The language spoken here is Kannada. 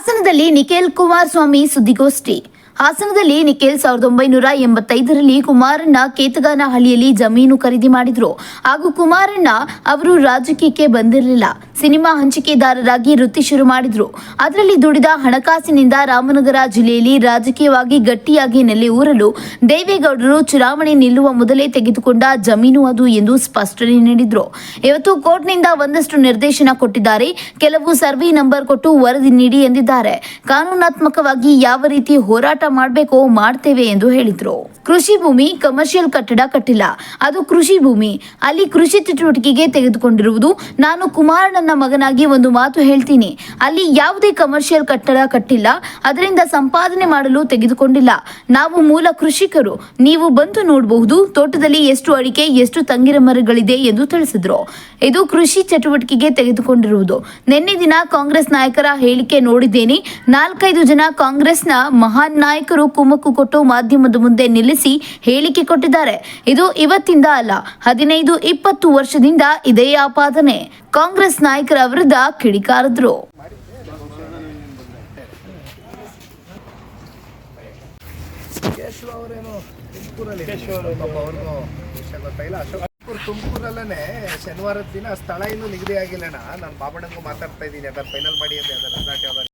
ಹಾಸನದಲ್ಲಿ ನಿಖಿಲ್ ಕುಮಾರಸ್ವಾಮಿ ಸುದ್ದಿಗೋಷ್ಠಿ. ಹಾಸನದಲ್ಲಿ ನಿಖಿಲ್ ಸಾವಿರದ ಒಂಬೈನೂರ ಎಂಬತ್ತೈದರಲ್ಲಿ ಕುಮಾರಣ್ಣ ಕೇತಗಾನಹಳ್ಳಿಯಲ್ಲಿ ಜಮೀನು ಖರೀದಿ ಮಾಡಿದ್ರು. ಹಾಗೂ ಕುಮಾರಣ್ಣ ಅವರು ರಾಜಕೀಯಕ್ಕೆ ಬಂದಿರಲಿಲ್ಲ. ಸಿನಿಮಾ ಹಂಚಿಕೆದಾರರಾಗಿ ವೃತ್ತಿ ಶುರು ಮಾಡಿದ್ರು. ಅದರಲ್ಲಿ ದುಡಿದ ಹಣಕಾಸಿನಿಂದ ರಾಮನಗರ ಜಿಲ್ಲೆಯಲ್ಲಿ ರಾಜಕೀಯವಾಗಿ ಗಟ್ಟಿಯಾಗಿ ನೆಲೆ ಊರಲು ದೇವೇಗೌಡರು ಚುನಾವಣೆ ನಿಲ್ಲುವ ಮೊದಲೇ ತೆಗೆದುಕೊಂಡ ಜಮೀನು ಅದು ಎಂದು ಸ್ಪಷ್ಟನೆ ನೀಡಿದ್ರು. ಇವತ್ತು ಕೋರ್ಟ್ನಿಂದ ಒಂದಷ್ಟು ನಿರ್ದೇಶನ ಕೊಟ್ಟಿದ್ದಾರೆ. ಕೆಲವು ಸರ್ವೆ ನಂಬರ್ ಕೊಟ್ಟು ವರದಿ ನೀಡಿ ಎಂದಿದ್ದಾರೆ. ಕಾನೂನಾತ್ಮಕವಾಗಿ ಯಾವ ರೀತಿ ಹೋರಾಟ ಮಾಡಬೇಕೋ ಮಾಡ್ತೇವೆ ಎಂದು ಹೇಳಿದ್ರು. ಕೃಷಿ ಭೂಮಿ ಕಮರ್ಷಿಯಲ್ ಕಟ್ಟಡ ಕಟ್ಟಿಲ್ಲ. ಅದು ಕೃಷಿ ಭೂಮಿ. ಅಲ್ಲಿ ಕೃಷಿ ಚಟುವಟಿಕೆಗೆ ತೆಗೆದುಕೊಂಡಿರುವುದು ನಾನು ಕುಮಾರಣ್ಣನ ಮಗನಾಗಿ ಒಂದು ಮಾತು ಹೇಳ್ತೀನಿ. ಅಲ್ಲಿ ಯಾವುದೇ ಕಮರ್ಷಿಯಲ್ ಕಟ್ಟಡ ಕಟ್ಟಿಲ್ಲ. ಅದರಿಂದ ಸಂಪಾದನೆ ಮಾಡಲು ತೆಗೆದುಕೊಂಡಿಲ್ಲ. ನಾವು ಮೂಲ ಕೃಷಿಕರು. ನೀವು ಬಂದು ನೋಡಬಹುದು ತೋಟದಲ್ಲಿ ಎಷ್ಟು ಅಡಿಕೆ, ಎಷ್ಟು ತಂಗಿರ ಮರಗಳಿದೆ ಎಂದು ತಿಳಿಸಿದ್ರು. ಇದು ಕೃಷಿ ಚಟುವಟಿಕೆಗೆ ತೆಗೆದುಕೊಂಡಿರುವುದು. ನಿನ್ನೆ ದಿನ ಕಾಂಗ್ರೆಸ್ ನಾಯಕರ ಹೇಳಿಕೆ ನೋಡಿದ್ದೇನೆ. ನಾಲ್ಕೈದು ಜನ ಕಾಂಗ್ರೆಸ್ನ ಮಹಾನ್ ನಾಯಕರು ಕುಮ್ಮಕ್ಕು ಕೊಟ್ಟು ಮಾಧ್ಯಮದ ಮುಂದೆ ನಿಲ್ಲಿಸಿ ಹೇಳಿಕೆ ಕೊಟ್ಟಿದ್ದಾರೆ. ಇದು ಇವತ್ತಿಂದ ಅಲ್ಲ, ಹದಿನೈದು, ಇಪ್ಪತ್ತು ವರ್ಷದಿಂದ ಇದೇ ಆಪಾದನೆ. ಕಾಂಗ್ರೆಸ್ ನಾಯಕರ ವಿರುದ್ಧ ಕಿಡಿಕಾರಿದ್ರು. ತುಮಕೂರಲ್ಲಿ ಶನಿವಾರದ ದಿನ ಸ್ಥಳ ಇನ್ನೂ ನಿಗದಿ ಆಗಿಲ್ಲಣ್ಣ ನಾನು ಬಾಬಣ್ಣಂಗೂ ಮಾತಾಡ್ತಾ ಇದ್ದೀನಿ. ಅದರ ಫೈನಲ್ ಮಾಡಿ ಅಂತ ಅದರ ರೆಸಾರ್ಟ್ ಯಾವ್ದಾರು